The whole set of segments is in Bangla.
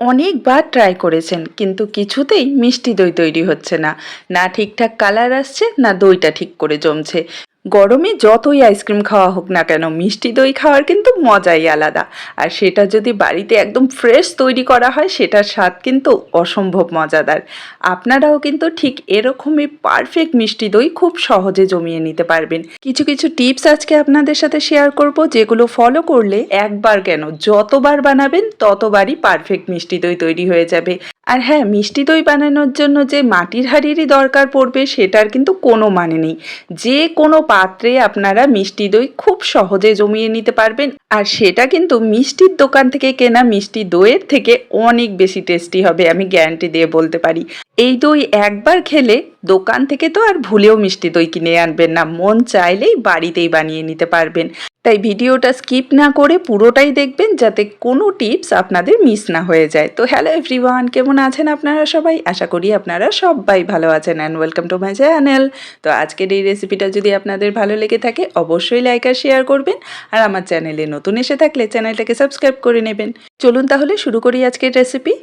অনেকবার ট্রাই করেছেন, কিন্তু কিছুতেই মিষ্টি দই তৈরি হচ্ছে না। না ঠিকঠাক কালার আসছে, না দইটা ঠিক করে জমছে। গরমে যতই আইসক্রিম খাওয়া হোক না কেন, মিষ্টি দই খাওয়ার কিন্তু মজাই আলাদা। আর সেটা যদি বাড়িতে একদম ফ্রেশ তৈরি করা হয়, সেটার স্বাদ কিন্তু অসম্ভব মজাদার। আপনারাও কিন্তু ঠিক এরকমই পারফেক্ট মিষ্টি দই খুব সহজে জমিয়ে নিতে পারবেন। কিছু কিছু টিপস আজকে আপনাদের সাথে শেয়ার করব, যেগুলো ফলো করলে একবার কেন যতবার বানাবেন, ততবারই পারফেক্ট মিষ্টি দই তৈরি হয়ে যাবে। আর হ্যাঁ মিষ্টি দই বানানোর জন্য যে মাটির হাড়িরই দরকার পড়বে, সেটার কিন্তু কোনো মানে নেই। যে কোনো পাত্রে আপনারা মিষ্টি দই খুব সহজে জমিয়ে নিতে পারবেন। আর সেটা কিন্তু মিষ্টির দোকান থেকে কেনা মিষ্টি দইয়ের থেকে অনেক বেশি টেস্টি হবে, আমি গ্যারান্টি দিয়ে বলতে পারি। এই দই একবার খেলে দোকান থেকে তো আর ভুলেও মিষ্টি দই কিনে আনবেন না, মন চাইলেই বাড়িতেই বানিয়ে নিতে পারবেন। তাই ভিডিওটা স্কিপ না করে পুরোটাই দেখবেন, যাতে কোনো টিপস আপনাদের মিস না হয়ে যায়। তো হ্যালো এভরিওয়ান, কেমন আছেন আপনারা সবাই? আশা করি আপনারা সবাই ভালো আছেন and welcome to my channel তো আজকের এই রেসিপিটা যদি আপনাদের ভালো লেগে থাকে অবশ্যই লাইক আর শেয়ার করবেন। আর আমার চ্যানেলে নতুন এসে থাকলে চ্যানেলটাকে সাবস্ক্রাইব করে নেবেন। চলুন তাহলে শুরু করি আজকের রেসিপি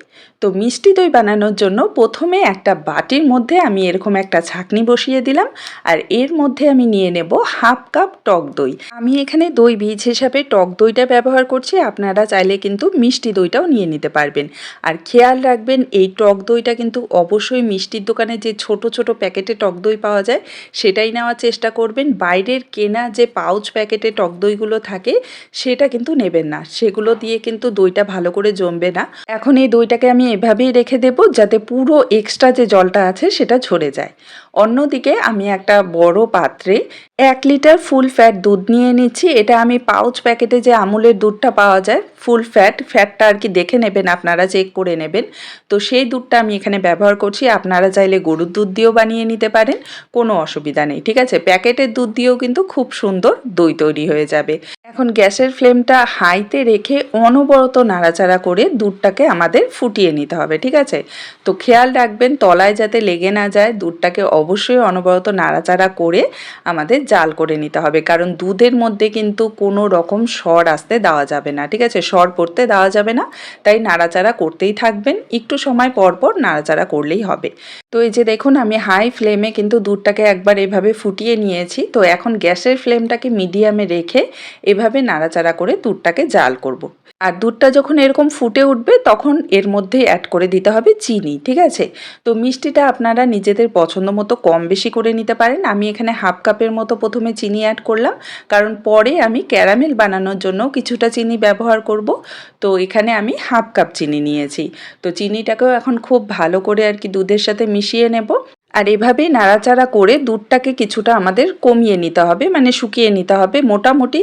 তো মিষ্টি দই বানানোর জন্য প্রথমে একটা বাটির মধ্যে আমি এরকম একটা ছাকনি বসিয়ে দিলাম আর এর মধ্যে আমি নিয়ে নেব হাফ কাপ টক দই। আমি এখানে দই বীজ হিসাবে টক দইটা ব্যবহার করছি, আপনারা চাইলে কিন্তু মিষ্টি দইটাও নিয়ে নিতে পারবেন। আর খেয়াল রাখবেন, এই টক দইটা কিন্তু অবশ্যই মিষ্টির দোকানে যে ছোট ছোট প্যাকেটে টক দই পাওয়া যায়, সেটাই নেওয়ার চেষ্টা করবেন। বাইরের কেনা যে পাউচ প্যাকেটে টক দইগুলো থাকে, সেটা কিন্তু নেবেন না। সেগুলো দিয়ে কিন্তু দইটা ভালো করে জমবে না। এখন এই দইটাকে আমি এভাবেই রেখে দেবো যাতে পুরো এক্সট্রা যে জলটা আছে সেটা ঝরে যায়। অন্যদিকে আমি একটা বড় পাত্রে এক লিটার ফুল ফ্যাট দুধ নিয়ে নিচ্ছি। এটা আমি পাউচ প্যাকেটে যে আমুলের দুধটা পাওয়া যায়, ফুল ফ্যাট, ফ্যাটটা আর কি দেখে নেবেন, আপনারা চেক করে নেবেন। তো সেই দুধটা আমি এখানে ব্যবহার করছি, আপনারা চাইলে গরুর দুধ দিয়েও বানিয়ে নিতে পারেন, কোনো অসুবিধা নেই, ঠিক আছে? প্যাকেটের দুধ দিয়েও কিন্তু খুব সুন্দর দই তৈরি হয়ে যাবে। এখন গ্যাসের ফ্লেমটা হাইতে রেখে অনবরত নাড়াচাড়া করে দুধটাকে আমাদের ফুটিয়ে নিতে হবে, ঠিক আছে? তো খেয়াল রাখবেন, তলায় যাতে লেগে না যায়, দুধটাকে অবশ্যই অনবরত নাড়াচাড়া করে আমাদের জাল করে নিতে হবে। কারণ দুধের মধ্যে কিন্তু কোনো রকম স্বর আসতে দেওয়া যাবে না, ঠিক আছে? স্বর পড়তে দেওয়া যাবে না, তাই নাড়াচাড়া করতেই থাকবেন। একটু সময় পর পর নাড়াচাড়া করলেই হবে। তো এই যে দেখুন, আমি হাই ফ্লেমে কিন্তু দুধটাকে একবার এভাবে ফুটিয়ে নিয়েছি। তো এখন গ্যাসের ফ্লেমটাকে মিডিয়ামে রেখে এভাবে নাড়াচাড়া করে দুধটাকে জাল করব। আর দুধটা যখন এরকম ফুটে উঠবে, তখন এর মধ্যে অ্যাড করে দিতে হবে চিনি, ঠিক আছে? তো মিষ্টিটা আপনারা নিজেদের পছন্দ মতো কম বেশি করে নিতে পারেন। আমি এখানে হাফ কাপের মতো প্রথমে চিনি অ্যাড করলাম। কারণ পরে আমি ক্যারামেল বানানোর জন্য কিছুটা চিনি ব্যবহার করব। তো এখানে আমি হাফ কাপ চিনি নিয়েছি। তো চিনিটাকেও এখন খুব ভালো করে আর কি দুধের সাথে মিশিয়ে নেব। আর এভাবেই নাড়াচাড়া করে দুধটাকে কিছুটা আমাদের কমিয়ে নিতে হবে মানে শুকিয়ে নিতে হবে। মোটামুটি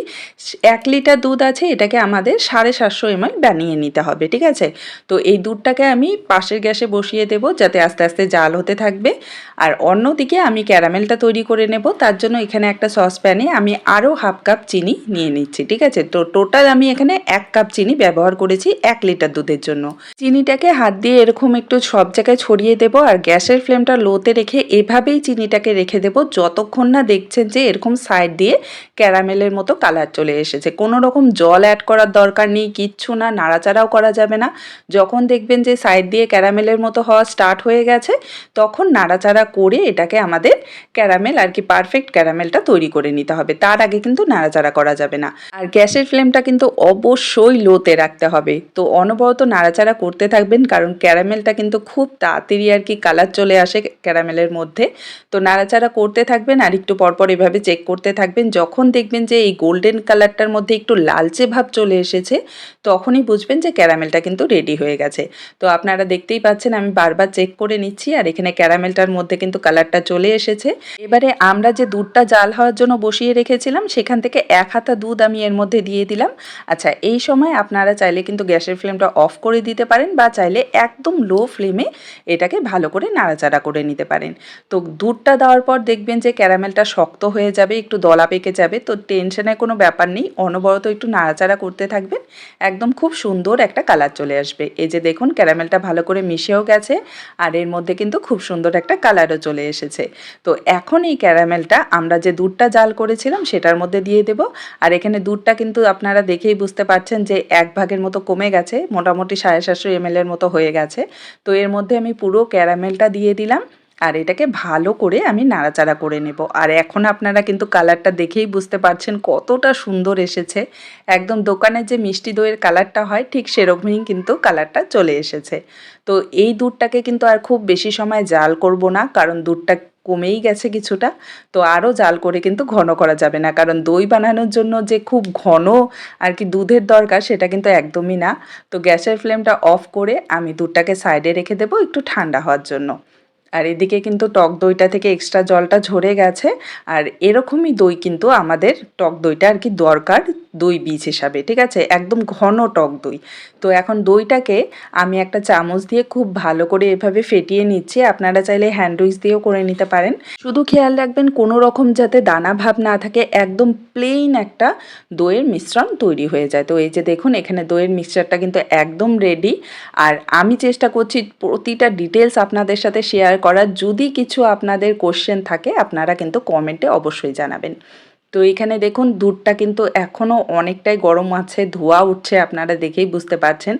এক লিটার দুধ আছে, এটাকে আমাদের সাড়ে সাতশো এমএল বানিয়ে নিতে হবে, ঠিক আছে? তো এই দুধটাকে আমি পাশের গ্যাসে বসিয়ে দেব, যাতে আস্তে আস্তে জাল হতে থাকবে। আর অন্যদিকে আমি ক্যারামেলটা তৈরি করে নেব, তার জন্য এখানে একটা সসপ্যানে আমি আরও হাফ কাপ চিনি নিয়ে নিচ্ছি, ঠিক আছে? তো টোটাল আমি এখানে এক কাপ চিনি ব্যবহার করেছি এক লিটার দুধের জন্য। চিনিটাকে হাত দিয়ে এরকম একটু সব জায়গায় ছড়িয়ে দেবো, আর গ্যাসের ফ্লেমটা লোতে রেখে এভাবেই চিনিটাকে রেখে দেব। যতক্ষণ না দেখছেন যে এরকম সাইড দিয়ে ক্যারামেলের মতো কালার চলে এসেছে। কোনো রকম জল অ্যাড করার দরকার নেই, কিচ্ছু না, নাড়াচাড়াও করা যাবে না। যখন দেখবেন যে সাইড দিয়ে ক্যারামেলের মতো হওয়া স্টার্ট হয়ে গেছে, তখন নাড়াচাড়া করে এটাকে আমাদের ক্যারামেল আর কি পারফেক্ট ক্যারামেলটা তৈরি করে নিতে হবে। তার আগে কিন্তু নাড়াচাড়া করা যাবে না। আর গ্যাসের ফ্লেমটা কিন্তু অবশ্যই লোতে রাখতে হবে। তো অনবরত নাড়াচাড়া করতে থাকবেন, কারণ ক্যারামেলটা কিন্তু খুব তাড়াতাড়ি আর কি কালার চলে আসে ক্যারামেলের মধ্যে। তো নাড়াচাড়া করতে থাকবেন আর একটু পরপর এভাবে চেক করতে থাকবেন। যখন দেখবেন যে এই গোল্ডেন কালারটার মধ্যে একটু লালচে ভাব চলে এসেছে, তখনই বুঝবেন যে ক্যারামেলটা কিন্তু রেডি হয়ে গেছে। তো আপনারা দেখতেই পাচ্ছেন, আমি বারবার চেক করে নিচ্ছি আর এখানে ক্যারামেলটার মধ্যে কিন্তু কালারটা চলে এসেছে। এবারে আমরা যে দুধটা জাল হওয়ার জন্য বসিয়ে রেখেছিলাম, সেখান থেকে এক হাতা দুধ আমি এর মধ্যে দিয়ে দিলাম। আচ্ছা এই সময় আপনারা চাইলে কিন্তু গ্যাসের ফ্লেমটা অফ করে দিতে পারেন বা চাইলে একদম লো ফ্লেমে এটাকে ভালো করে নাড়াচাড়া করে নিতে পারেন। পারেন। তো দুধটা দেওয়ার পর দেখবেন যে ক্যারামেলটা শক্ত হয়ে যাবে, একটু দলা পেকে যাবে, তো টেনশনের কোনো ব্যাপার নেই। অনবরত একটু নাড়াচাড়া করতে থাকবেন, একদম খুব সুন্দর একটা কালার চলে আসবে। এই যে দেখুন, ক্যারামেলটা ভালো করে মিশেও গেছে, আর এর মধ্যে কিন্তু খুব সুন্দর একটা কালারও চলে এসেছে। তো এখন এই ক্যারামেলটা আমরা যে দুধটা জাল করেছিলাম, সেটার মধ্যে দিয়ে দেব। আর এখানে দুধটা কিন্তু আপনারা দেখেই বুঝতে পারছেন যে এক ভাগের মতো কমে গেছে, মোটামুটি সাড়ে সাতশো এমএলের মতো হয়ে গেছে। তো এর মধ্যে আমি পুরো ক্যারামেলটা দিয়ে দিলাম। আর এটাকে ভালো করে আমি নাড়াচাড়া করে নেব। আর এখন আপনারা কিন্তু কালারটা দেখেই বুঝতে পারছেন কতটা সুন্দর এসেছে। একদম দোকানের যে মিষ্টি দইয়ের কালারটা হয়, ঠিক সেরকমই কিন্তু কালারটা চলে এসেছে। তো এই দুধটাকে কিন্তু আর খুব বেশি সময় জাল করব না, কারণ দুধটা কমেই গেছে কিছুটা। তো আরও জাল করে কিন্তু ঘন করা যাবে না, কারণ দই বানানোর জন্য যে খুব ঘন আর কি দুধের দরকার সেটা কিন্তু একদমই না। তো গ্যাসের ফ্লেমটা অফ করে আমি দুধটাকে সাইডে রেখে দেবো একটু ঠান্ডা হওয়ার জন্য। আর এদিকে কিন্তু টক দইটা থেকে এক্সট্রা জলটা ঝরে গেছে। আর এরকমই দই কিন্তু আমাদের টক দইটা আর কি দরকার দই বীজ হিসাবে, ঠিক আছে? একদম ঘন টক দই। তো এখন দইটাকে আমি একটা চামচ দিয়ে খুব ভালো করে এভাবে ফেটিয়ে নিচ্ছি। আপনারা চাইলে হ্যান্ড উইচ দিয়েও করে নিতে পারেন। শুধু খেয়াল রাখবেন, কোনো রকম যাতে দানা ভাব না থাকে, একদম প্লেন একটা দইয়ের মিশ্রণ তৈরি হয়ে যায়। তো এই যে দেখুন, এখানে দইয়ের মিক্সচারটা কিন্তু একদম রেডি আর আমি চেষ্টা করছি প্রতিটা ডিটেলস আপনাদের সাথে শেয়ার করার যদি কিছু আপনাদের কোশ্চেন থাকে আপনারা কিন্তু কমেন্টে অবশ্যই জানাবেন। তো এখানে দেখুন, দুধটা কিন্তু এখনও অনেকটাই গরম আছে, ধোয়া উঠছে, আপনারা দেখেই বুঝতে পারছেন।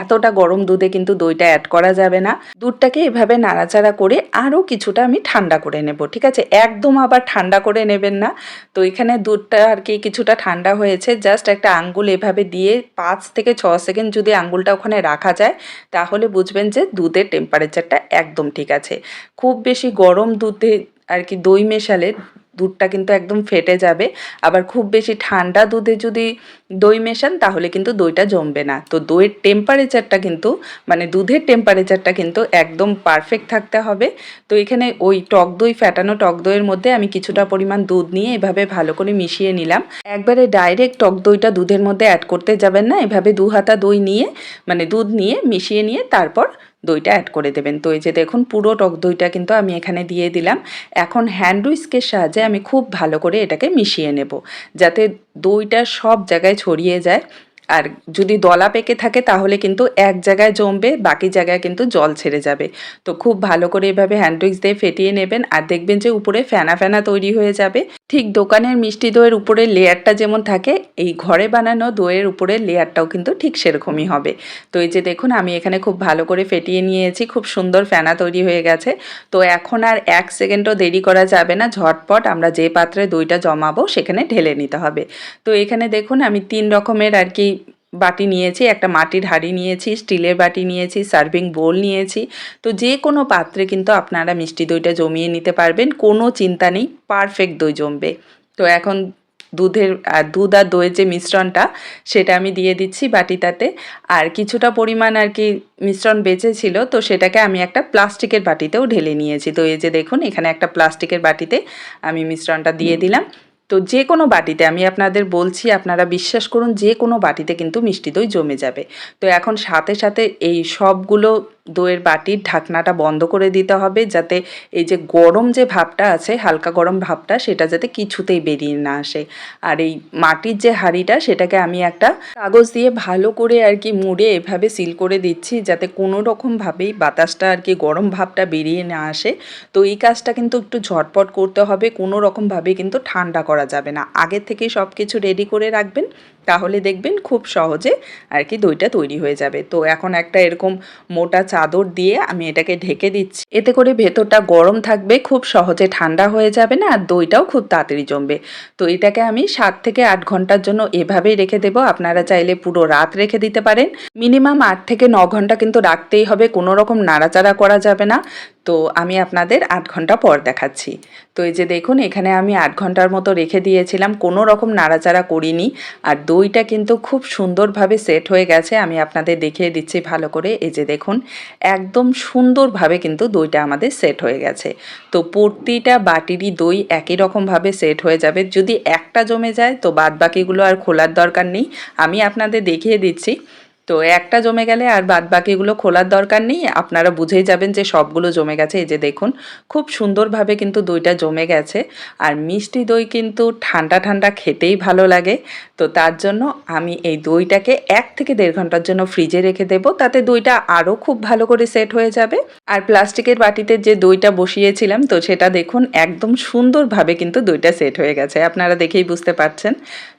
এতটা গরম দুধে কিন্তু দইটা অ্যাড করা যাবে না। দুধটাকে এভাবে নাড়াচাড়া করে আরও কিছুটা আমি ঠান্ডা করে নেব, ঠিক আছে? একদম আবার ঠান্ডা করে নেবেন না। তো এখানে দুধটা আর কি কিছুটা ঠান্ডা হয়েছে, জাস্ট একটা আঙ্গুল এভাবে দিয়ে পাঁচ থেকে ছ সেকেন্ড যদি আঙ্গুলটা ওখানে রাখা যায়, তাহলে বুঝবেন যে দুধের টেম্পারেচারটা একদম ঠিক আছে। খুব বেশি গরম দুধে আর কি দই মেশালে দুধটা কিন্তু একদম ফেটে যাবে। আবার খুব বেশি ঠান্ডা দুধে যদি দই মেশান, তাহলে কিন্তু দইটা জমবে না। তো দইয়ের টেম্পারেচারটা কিন্তু মানে দুধের টেম্পারেচারটা কিন্তু একদম পারফেক্ট থাকতে হবে। তো এখানে ওই টক দই ফ্যাটানো টক দইয়ের মধ্যে আমি কিছুটা পরিমাণ দুধ নিয়ে এভাবে ভালো করে মিশিয়ে নিলাম। একবারে ডাইরেক্ট টক দইটা দুধের মধ্যে অ্যাড করতে যাবেন না, এভাবে দু হাতা দই নিয়ে মানে দুধ নিয়ে মিশিয়ে নিয়ে তারপর দইটা অ্যাড করে দেবেন। তো এই যে দেখুন, পুরো টক দইটা কিন্তু আমি এখানে দিয়ে দিলাম। এখন হ্যান্ড উইস্কের সাহায্যে আমি খুব ভালো করে এটাকে মিশিয়ে নেব। যাতে দইটা সব জায়গায় ছড়িয়ে যায়। আর যদি দলা পেকে থাকে তাহলে কিন্তু এক জায়গায় জমবে, বাকি জায়গায় কিন্তু জল ছেড়ে যাবে। তো খুব ভালো করে এভাবে হ্যান্ডউইক্স দিয়ে ফেটিয়ে নেবেন আর দেখবেন যে উপরে ফেনা ফেনা তৈরি হয়ে যাবে। ঠিক দোকানের মিষ্টি দইয়ের উপরে লেয়ারটা যেমন থাকে, এই ঘরে বানানো দইয়ের উপরে লেয়ারটাও কিন্তু ঠিক সেরকমই হবে। তো এই যে দেখুন, আমি এখানে খুব ভালো করে ফেটিয়ে নিয়েছি, খুব সুন্দর ফেনা তৈরি হয়ে গেছে। তো এখন আর এক সেকেন্ডও দেরি করা যাবে না, ঝটপট আমরা যে পাত্রে দইটা জমাবো সেখানে ঢেলে নিতে হবে। তো এখানে দেখুন, আমি তিন রকমের আর কি বাটি নিয়েছি একটা মাটির হাঁড়ি নিয়েছি স্টিলের বাটি নিয়েছি সার্ভিং বোল নিয়েছি। তো যে কোনো পাত্রে কিন্তু আপনারা মিষ্টি দইটা জমিয়ে নিতে পারবেন কোনো চিন্তা নেই পারফেক্ট দই জমবে। তো এখন দুধের আর দুধ আর দইয়ের যে মিশ্রণটা সেটা আমি দিয়ে দিচ্ছি বাটিটাতে। আর কিছুটা পরিমাণ আর কি মিশ্রণ বেঁচে ছিল তো সেটাকে আমি একটা প্লাস্টিকের বাটিতেও ঢেলে নিয়েছি। তো এই যে দেখুন এখানে একটা প্লাস্টিকের বাটিতে আমি মিশ্রণটা দিয়ে দিলাম। তো যে কোনো বাটিতে, আমি আপনাদের বলছি, আপনারা বিশ্বাস করুন, যে কোনো বাটিতে কিন্তু মিষ্টি দই জমে যাবে। তো এখন সাথে সাথে এই সবগুলো দইয়ের বাটির ঢাকনাটা বন্ধ করে দিতে হবে যাতে এই যে গরম যে ভাবটা আছে, হালকা গরম ভাবটা, সেটা যাতে কিছুতেই বেরিয়ে না আসে। আর এই মাটির যে হাঁড়িটা, সেটাকে আমি একটা কাগজ দিয়ে ভালো করে আর কি মুড়ে এভাবে সিল করে দিচ্ছি যাতে কোনো রকমভাবেই বাতাসটা আর কি গরম ভাবটা বেরিয়ে না আসে। তো এই কাজটা কিন্তু একটু ঝটপট করতে হবে, কোনো রকমভাবে কিন্তু ঠান্ডা করা যাবে না। আগের থেকেই সব কিছু রেডি করে রাখবেন। তাহলে দেখবেন খুব সহজে আর কি দইটা তৈরি হয়ে যাবে। তো এখন একটা এরকম মোটা চাদর দিয়ে আমি এটাকে ঢেকে দিচ্ছি। এতে করে ভেতরটা গরম থাকবে, খুব সহজে ঠান্ডা হয়ে যাবে না আর দইটাও খুব তাড়াতাড়ি জমবে। তো এটাকে আমি সাত থেকে আট ঘণ্টার জন্য এভাবেই রেখে দেবো। আপনারা চাইলে পুরো রাত রেখে দিতে পারেন। মিনিমাম আট থেকে ন ঘণ্টা কিন্তু রাখতেই হবে, কোনো রকম নাড়াচাড়া করা যাবে না। তো আমি আপনাদের আট ঘণ্টা পর দেখাচ্ছি। তো এই যে দেখুন, এখানে আমি আট ঘণ্টার মতো রেখে দিয়েছিলাম, কোনো রকম নাড়াচাড়া করিনি। আর দইটা কিন্তু খুব সুন্দরভাবে সেট হয়ে গেছে, আমি আপনাদের দেখিয়ে দিচ্ছি ভালো করে। এই যে দেখুন, একদম সুন্দরভাবে কিন্তু দইটা আমাদের সেট হয়ে গেছে। তো প্রতিটা বাটিরই দই একই রকমভাবে সেট হয়ে যাবে। যদি একটা জমে যায়, তো বাদ বাকিগুলো আর খোলার দরকার নেই। আমি আপনাদের দেখিয়ে দিচ্ছি তো একটা জমে গেলে আর বাদ বাকিগুলো খোলার দরকার নেই। আপনারা বুঝেই যাবেন যে সবগুলো জমে গেছে। এই যে দেখুন, খুব সুন্দরভাবে কিন্তু দইটা জমে গেছে। আর মিষ্টি দই কিন্তু ঠান্ডা ঠান্ডা খেতেই ভালো লাগে। তো তার জন্য আমি এই দইটাকে এক থেকে দেড় ঘণ্টার জন্য ফ্রিজে রেখে দেবো। তাতে দইটা আরও খুব ভালো করে সেট হয়ে যাবে। আর প্লাস্টিকের বাটিতে যে দইটা বসিয়েছিলাম, তো সেটা দেখুন একদম সুন্দরভাবে কিন্তু দইটা সেট হয়ে গেছে। আপনারা দেখেই বুঝতে পারছেন।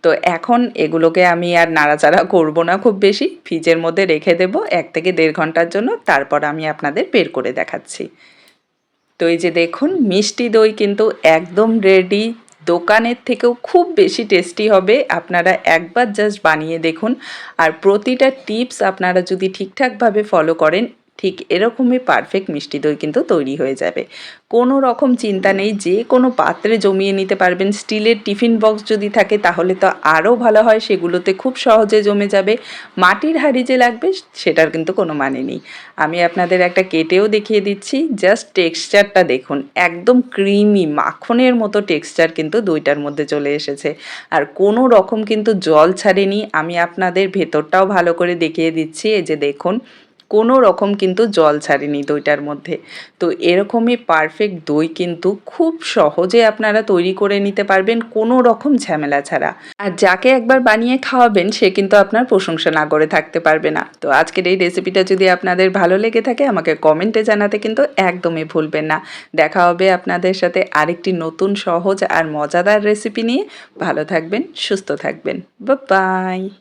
তো এখন এগুলোকে আমি আর নাড়াচাড়া করব না খুব বেশি। ফ্রিজের মধ্যে রেখে দেব এক থেকে দেড় ঘণ্টার জন্য, তারপর আমি আপনাদের বের করে দেখাচ্ছি। তো এই যে দেখুন, মিষ্টি দই কিন্তু একদম রেডি দোকানের থেকেও খুব বেশি টেস্টি হবে। আপনারা একবার জাস্ট বানিয়ে দেখুন। আর প্রতিটা টিপস আপনারা যদি ঠিকঠাকভাবে ফলো করেন ঠিক এরকমই পারফেক্ট মিষ্টি দই কিন্তু তৈরি হয়ে যাবে। কোনো রকম চিন্তা নেই, যে কোনো পাত্রে জমিয়ে নিতে পারবেন। স্টিলের টিফিন বক্স যদি থাকে, তাহলে তো আরও ভালো হয়। সেগুলোতে খুব সহজে জমে যাবে। মাটির হাঁড়ি যে লাগবে, সেটার কিন্তু কোনো মানে নেই। আমি আপনাদের একটা কেটেও দেখিয়ে দিচ্ছি। জাস্ট টেক্সচারটা দেখুন, একদম ক্রিমি, মাখনের মতো টেক্সচার কিন্তু দইটার মধ্যে চলে এসেছে। আর কোনো রকম কিন্তু জল ছাড়েনি। আমি আপনাদের ভেতরটাও ভালো করে দেখিয়ে দিচ্ছি। এই যে দেখুন কোনো রকম কিন্তু জল ছাড়েনি দইটার মধ্যে। তো এরকমই পারফেক্ট দই কিন্তু খুব সহজে আপনারা তৈরি করে নিতে পারবেন কোনো রকম ঝামেলা ছাড়া। আর যাকে একবার বানিয়ে খাওয়াবেন, সে কিন্তু আপনার প্রশংসা না করে থাকতে পারবে না। তো আজকের এই রেসিপিটা যদি আপনাদের ভালো লেগে থাকে, আমাকে কমেন্টে জানাতে কিন্তু একদমই ভুলবেন না। দেখা হবে আপনাদের সাথে আরেকটি নতুন সহজ আর মজাদার রেসিপি নিয়ে। ভালো থাকবেন, সুস্থ থাকবেন। বাই